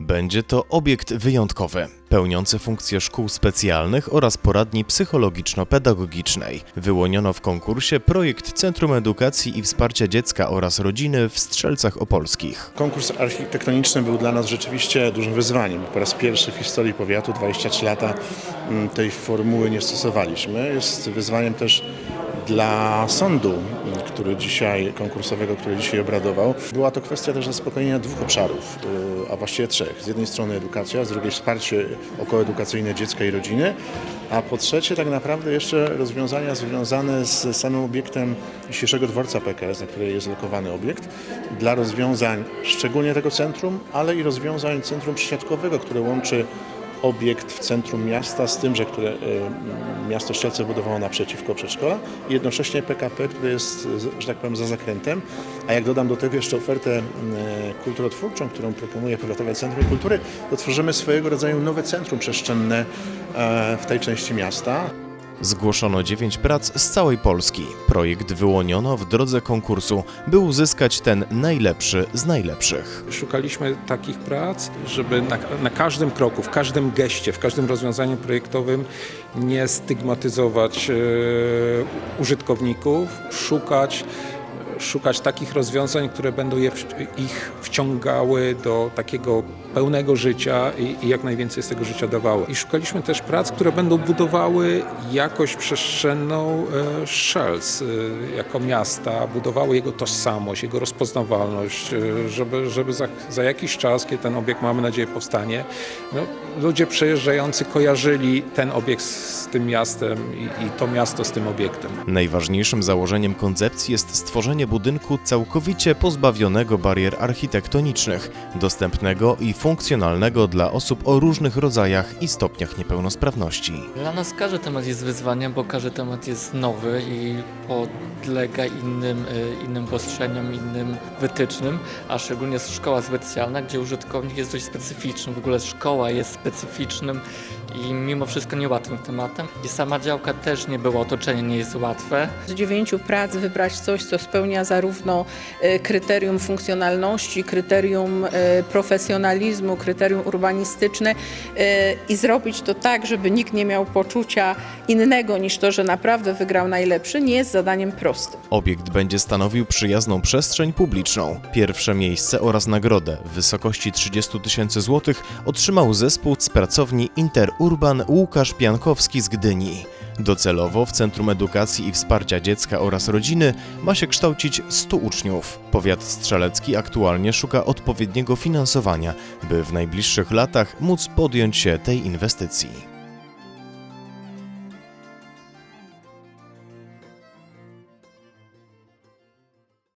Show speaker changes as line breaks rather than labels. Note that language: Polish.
Będzie to obiekt wyjątkowy, pełniący funkcje szkół specjalnych oraz poradni psychologiczno-pedagogicznej. Wyłoniono w konkursie projekt Centrum Edukacji i Wsparcia Dziecka oraz Rodziny w Strzelcach Opolskich.
Konkurs architektoniczny był dla nas rzeczywiście dużym wyzwaniem. Po raz pierwszy w historii powiatu, 23 lata, mm, tej formuły nie stosowaliśmy. Jest wyzwaniem też dla sądu, który dzisiaj, konkursowego, który dzisiaj obradował. Była to kwestia też zaspokojenia dwóch obszarów, y, a właściwie trzech. Z jednej strony edukacja, z drugiej wsparcie okołoedukacyjne dziecka i rodziny, a po trzecie tak naprawdę jeszcze rozwiązania związane z samym obiektem dzisiejszego dworca PKS, na której jest lokowany obiekt, dla rozwiązań szczególnie tego centrum, ale i rozwiązań centrum przysiadkowego, które łączy obiekt w centrum miasta z tym, że które, y, miasto Szczelce budowało naprzeciwko przedszkola i jednocześnie PKP, które jest, że tak powiem, za zakrętem. A jak dodam do tego jeszcze ofertę y, kulturotwórczą, którą proponuje Powiatowe Centrum Kultury, to tworzymy swojego rodzaju nowe centrum przestrzenne e, w tej części miasta.
Zgłoszono 9 prac z całej Polski. Projekt wyłoniono w drodze konkursu, by uzyskać ten najlepszy z najlepszych.
Szukaliśmy takich prac, żeby na, na każdym kroku, w każdym geście, w każdym rozwiązaniu projektowym nie stygmatyzować e, użytkowników, szukać, szukać takich rozwiązań, które będą ich wciągały do takiego pełnego życia i, i jak najwięcej z tego życia dawały. I szukaliśmy też prac, które będą budowały jakość przestrzenną e, Shells e, jako miasta, budowały jego tożsamość, jego rozpoznawalność, e, żeby, żeby za, za jakiś czas, kiedy ten obiekt, mamy nadzieję, powstanie, no, ludzie przejeżdżający kojarzyli ten obiekt z tym miastem i, i to miasto z tym obiektem.
Najważniejszym założeniem koncepcji jest stworzenie budynku całkowicie pozbawionego barier architektonicznych, dostępnego i funkcjonalnego dla osób o różnych rodzajach i stopniach niepełnosprawności.
Dla nas każdy temat jest wyzwaniem, bo każdy temat jest nowy i podlega innym, y, innym postrzegom, innym wytycznym, a szczególnie jest szkoła specjalna, gdzie użytkownik jest dość specyficzny. W ogóle szkoła jest specyficznym i mimo wszystko niełatwym tematem. I sama działka też nie była, otoczenie nie jest łatwe.
Z dziewięciu prac wybrać coś, co spełnia zarówno e, kryterium funkcjonalności, kryterium e, profesjonalizmu, kryterium urbanistyczne e, i zrobić to tak, żeby nikt nie miał poczucia innego niż to, że naprawdę wygrał najlepszy, nie jest zadaniem prostym.
Obiekt będzie stanowił przyjazną przestrzeń publiczną. Pierwsze miejsce oraz nagrodę w wysokości 30 tysięcy złotych otrzymał zespół z pracowni Interurban Łukasz Piankowski z Gdyni. Docelowo w Centrum Edukacji i Wsparcia Dziecka oraz Rodziny ma się kształcić 100 uczniów. Powiat strzelecki aktualnie szuka odpowiedniego finansowania, by w najbliższych latach móc podjąć się tej inwestycji.